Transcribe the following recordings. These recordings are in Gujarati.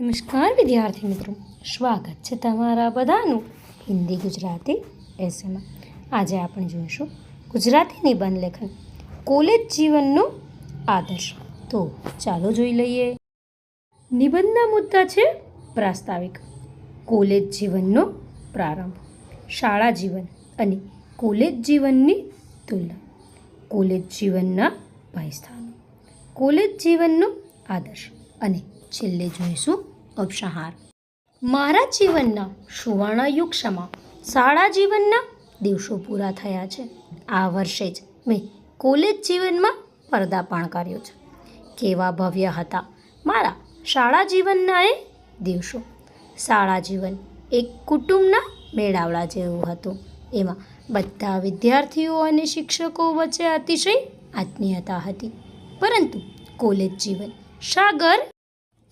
નમસ્કાર, વિદ્યાર્થી મિત્રો. સ્વાગત છે તમારા બધાનું હિન્દી ગુજરાતી એસેમાં આજે આપણે જોઈશું ગુજરાતી નિબંધ લેખન, કોલેજ જીવનનો આદર્શ. તો ચાલો જોઈ લઈએ. નિબંધના મુદ્દા છે પ્રાસ્તાવિક, કોલેજ જીવનનો પ્રારંભ, શાળા જીવન અને કોલેજ જીવનની તુલના, કોલેજ જીવનના ભાઈસ્થાનો, કોલેજ જીવનનો આદર્શ અને છેલ્લે જોઈશું ઉપસંહાર મારા જીવનના સુવર્ણયુગમાં શાળા જીવનના દિવસો પૂરા થયા છે. આ વર્ષે જ મેં કોલેજ જીવનમાં પર્દાપણ કર્યો છે. કેવા ભવ્ય હતા મારા શાળા જીવનના એ દિવસો. શાળા જીવન એક કુટુંબના મેળાવડા જેવું હતું. એમાં બધા વિદ્યાર્થીઓ અને શિક્ષકો વચ્ચે અતિશય આત્મીયતા હતી. પરંતુ કોલેજ જીવન સાગર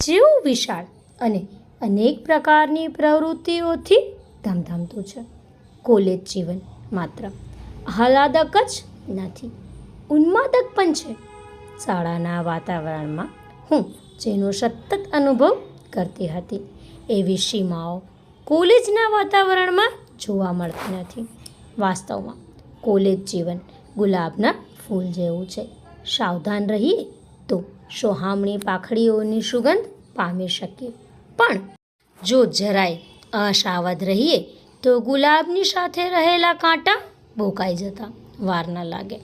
જેવું વિશાળ અને અનેક પ્રકારની પ્રવૃત્તિઓથી ધમધમતું છે. કોલેજ જીવન માત્ર આહલાદક જ નથી, ઉન્માદક પણ છે. શાળાના વાતાવરણમાં હું જેનો સતત અનુભવ કરતી હતી, એવી સીમાઓ કોલેજના વાતાવરણમાં જોવા મળતી નથી. વાસ્તવમાં કોલેજ જીવન ગુલાબના ફૂલ જેવું છે. સાવધાન રહીએ તો સોહામણી પાખડીઓની સુગંધ પામી શકીએ પણ જો જરાય અસાવધ રહીએ, તો ગુલાબની સાથે રહેલા કાંટા બોકાઈ જતા વાર ન લાગે.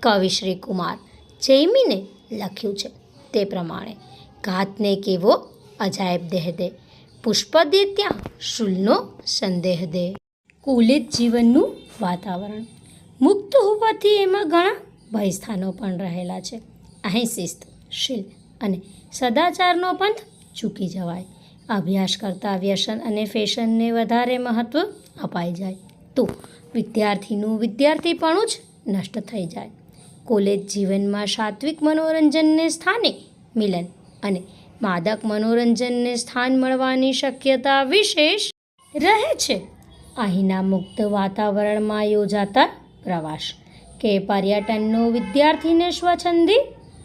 કવિ શ્રી કુમાર જૈમીને લખ્યું છે તે પ્રમાણે, ઘાતને કેવો અજાયબ દેહ દે, પુષ્પ દે ત્યાં શુલનો સંદેહ દે. કુલિત જીવનનું વાતાવરણ. મુક્ત હોવાથી એમાં ઘણા ભયસ્થાનો પણ રહેલા છે. અહીં શિસ્ત શીલ અને સદાચારનો પંથ ચૂકી જવાય. અભ્યાસ કરતાં વ્યસન અને ફેશનને વધારે મહત્ત્વ અપાઈ જાય. તો વિદ્યાર્થીનું વિદ્યાર્થીપણું જ નષ્ટ થઈ જાય. કોલેજ જીવનમાં સાત્વિક મનોરંજનને સ્થાને મિલન અને માદક મનોરંજનને સ્થાન મળવાની શક્યતા વિશેષ રહે છે. અહીંના મુક્ત વાતાવરણમાં યોજાતા પ્રવાસ કે પર્યટનનો વિદ્યાર્થીને સ્વચ્છંદી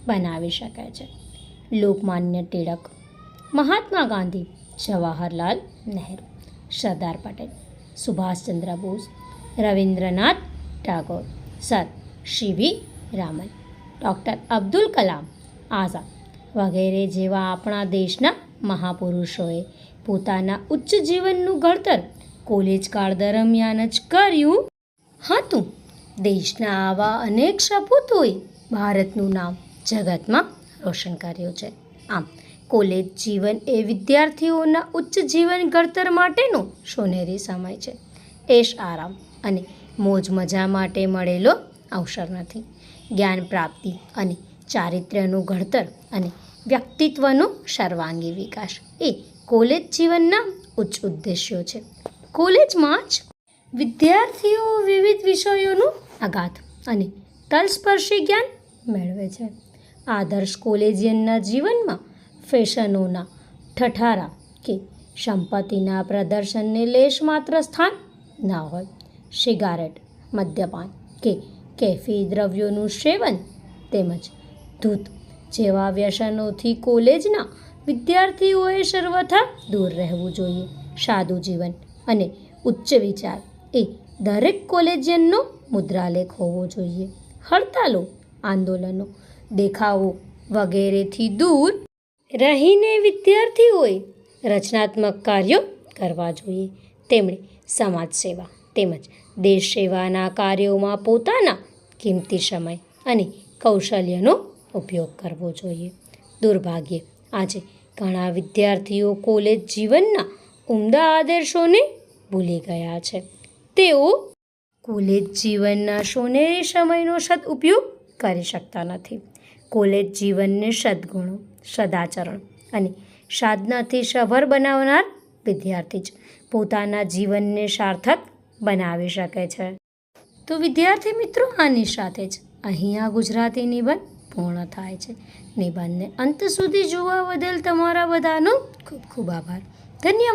બનાવી શકે છે. Lokmanya Tilak Mahatma Gandhi, Jawaharlal Nehru, Sardar Patel, Subhashchandra Bose, Rabindranath Tagore, sir C V Raman, doctor Abdul Kalam Azad વગેરે જેવા આપણા દેશના મહાપુરુષોએ પોતાના ઉચ્ચ જીવનનું ઘડતર કોલેજ કાળ દરમિયાન જ કર્યું હતું. દેશના આવા અનેક સપૂતોએ ભારતનું નામ જગતમાં રોશન કર્યું છે. આમ, કોલેજ જીવન એ વિદ્યાર્થીઓના ઉચ્ચ જીવન ઘડતર માટેનો સોનેરી સમય છે. એશ આરામ અને મોજ મજા માટે મળેલો અવસર નથી. જ્ઞાન પ્રાપ્તિ અને ચારિત્ર્યનું ઘડતર અને વ્યક્તિત્વનો સર્વાંગી વિકાસ એ કોલેજ જીવનના ઉચ્ચ ઉદ્દેશ્યો છે. કોલેજમાં જ વિદ્યાર્થીઓ વિવિધ વિષયોનું આઘાત અને તલસ્પર્શી જ્ઞાન મેળવે છે. આદર્શ કોલેજિયનના જીવનમાં ફેશનોના ઠઠારા કે સંપત્તિના પ્રદર્શનને લેશ માત્ર સ્થાન ના હોય. સિગારેટ, મદ્યપાન કે કેફી દ્રવ્યોનું સેવન તેમજ ધૂત જેવા વ્યસનોથી કોલેજના વિદ્યાર્થીઓએ સર્વથા દૂર રહેવું જોઈએ. સાદું જીવન અને ઉચ્ચ વિચાર એ દરેક કોલેજિયનનો મુદ્રાલેખ હોવો જોઈએ. હડતાલો, આંદોલનો દેખાવો વગેરેથી દૂર રહીને વિદ્યાર્થીઓએ રચનાત્મક કાર્યો કરવા જોઈએ. તેમણે સમાજ સેવા તેમજ દેશ સેવાના કાર્યોમાં પોતાના કિંમતી સમય અને કૌશલ્યનો ઉપયોગ કરવો જોઈએ. દુર્ભાગ્યે, આજે ઘણા વિદ્યાર્થીઓ કોલેજ જીવનના ઉમદા આદર્શોને ભૂલી ગયા છે. તેઓ કોલેજ જીવનના સોનેરી સમયનો સદઉપયોગ કરી શકતા નથી. કોલેજ જીવનને સદગુણો, સદાચરણ અને સાધનાથી સભર બનાવનાર વિદ્યાર્થી જ પોતાના જીવનને સાર્થક બનાવી શકે છે. તો વિદ્યાર્થી મિત્રો, આની સાથે જ અહીંયા ગુજરાતી નિબંધ પૂર્ણ થાય છે. નિબંધને અંત સુધી જોવા બદલ તમારા બધાનો ખૂબ ખૂબ આભાર. ધન્યવાદ.